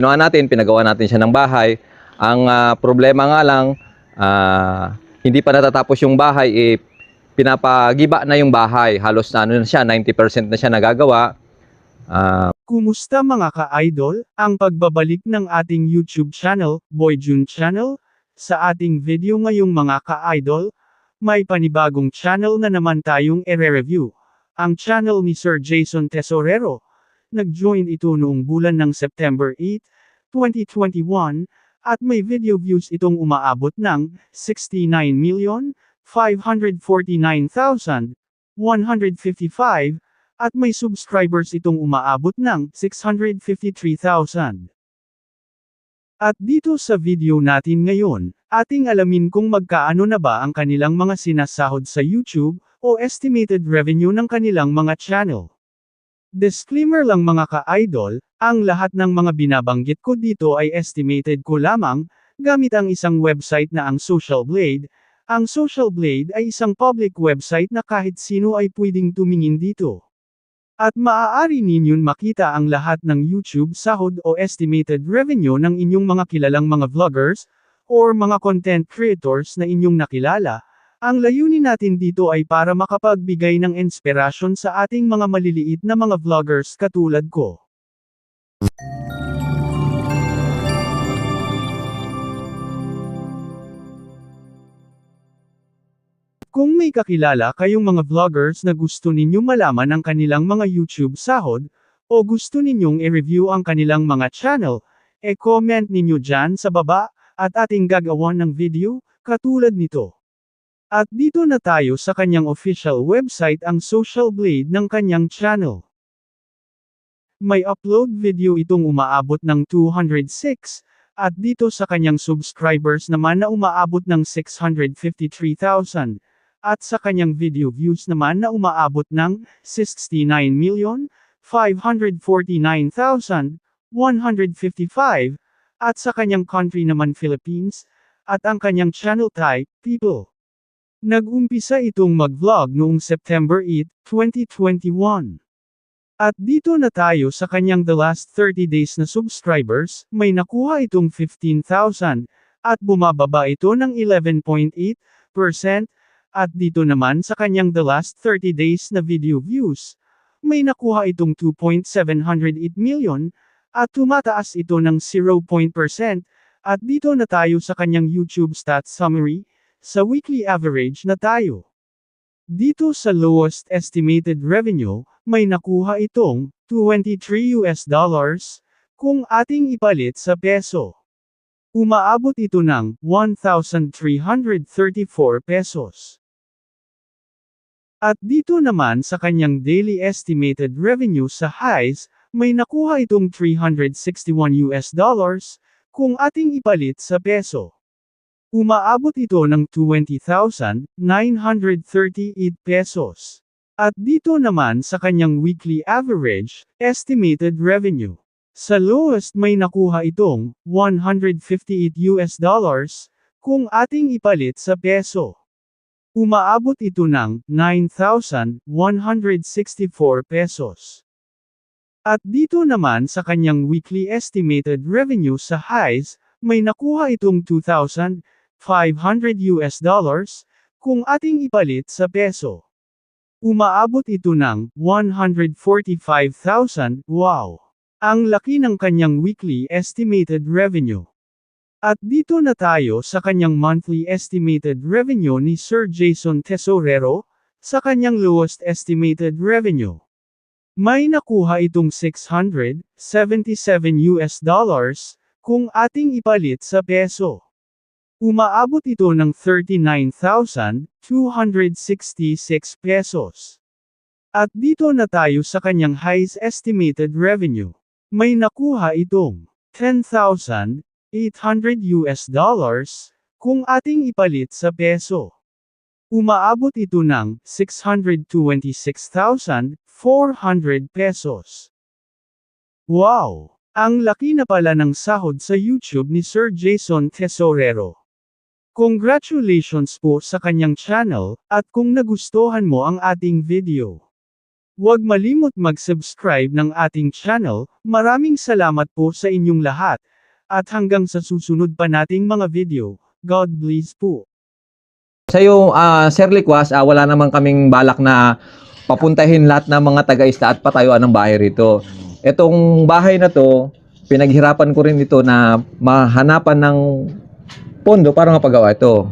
Ginawa natin, pinagawa natin siya ng bahay. Ang ah, problema nga lang, ah, hindi pa natatapos yung bahay, eh, pinapagiba na yung bahay. Halos na ano na siya, 90% na siya nagagawa. Ah, Kumusta mga ka-idol, ang pagbabalik ng ating YouTube channel, Boy June Channel? Sa ating video ngayong mga ka-idol, may panibagong channel na naman tayong ere-review. Ang channel ni Sir Jason Tesorero. Nag-join ito noong bulan ng September 8, 2021, at may video views itong umaabot ng 69,549,155, at may subscribers itong umaabot ng 653,000. At dito sa video natin ngayon, ating alamin kung magkaano na ba ang kanilang mga sinasahod sa YouTube, o estimated revenue ng kanilang mga channel. Disclaimer lang mga ka-idol, ang lahat ng mga binabanggit ko dito ay estimated ko lamang, gamit ang isang website na ang Social Blade. Ang Social Blade ay isang public website na kahit sino ay pwedeng tumingin dito. At maaari ninyong makita ang lahat ng YouTube sahod o estimated revenue ng inyong mga kilalang mga vloggers, or mga content creators na inyong nakilala. Ang layunin natin dito ay para makapagbigay ng inspirasyon sa ating mga maliliit na mga vloggers katulad ko. Kung may kakilala kayong mga vloggers na gusto ninyong malaman ang kanilang mga YouTube sahod, o gusto ninyong i-review ang kanilang mga channel, e-comment ninyo dyan sa baba, at ating gagawan ng video, katulad nito. At dito na tayo sa kanyang official website ang Social Blade ng kanyang channel. May upload video itong umaabot ng 206, at dito sa kanyang subscribers naman na umaabot ng 653,000, at sa kanyang video views naman na umaabot ng 69,549,155, at sa kanyang country naman Philippines, at ang kanyang channel type, people. Nag-umpisa itong mag-vlog noong September 8, 2021. At dito na tayo sa kanyang the last 30 days na subscribers, may nakuha itong 15,000, at bumababa ito ng 11.8%, at dito naman sa kanyang the last 30 days na video views, may nakuha itong 2.708 million, at tumataas ito ng 0%, at dito na tayo sa kanyang YouTube stats summary, sa weekly average na tayo. Dito sa lowest estimated revenue, may nakuha itong 23 US dollars, kung ating ipalit sa peso. Umaabot ito ng 1,334 pesos. At dito naman sa kanyang daily estimated revenue sa highs, may nakuha itong 361 US dollars, kung ating ipalit sa peso. Umaabot ito ng 20,938 pesos. At dito naman sa kanyang weekly average, estimated revenue. Sa lowest may nakuha itong 158 US dollars, kung ating ipalit sa peso. Umaabot ito ng 9,164 pesos. At dito naman sa kanyang weekly estimated revenue sa highs, may nakuha itong 2,500 US dollars, kung ating ipalit sa peso. Umaabot ito ng 145,000, wow! Ang laki ng kanyang weekly estimated revenue. At dito na tayo sa kanyang monthly estimated revenue ni Sir Jason Tesorero, sa kanyang lowest estimated revenue. May nakuha itong 677 US dollars, kung ating ipalit sa peso. Umaabot ito ng 39,266 pesos. At dito na tayo sa kanyang highest estimated revenue. May nakuha itong 10,800 US dollars, kung ating ipalit sa peso. Umaabot ito ng 626,400 pesos. Wow! Ang laki na pala ng sahod sa YouTube ni Sir Jason Tesorero. Congratulations po sa kanyang channel, at kung nagustuhan mo ang ating video. Huwag malimot mag-subscribe ng ating channel, maraming salamat po sa inyong lahat, at hanggang sa susunod pa nating mga video, God bless po. Sa iyo, ah, Sir Likwas, ah, wala naman kaming balak na papuntahin lahat ng mga taga-isla at patayuan ng bahay rito. Itong bahay na to, pinaghirapan ko rin ito na mahanapan ng pondo para mapagawa ito.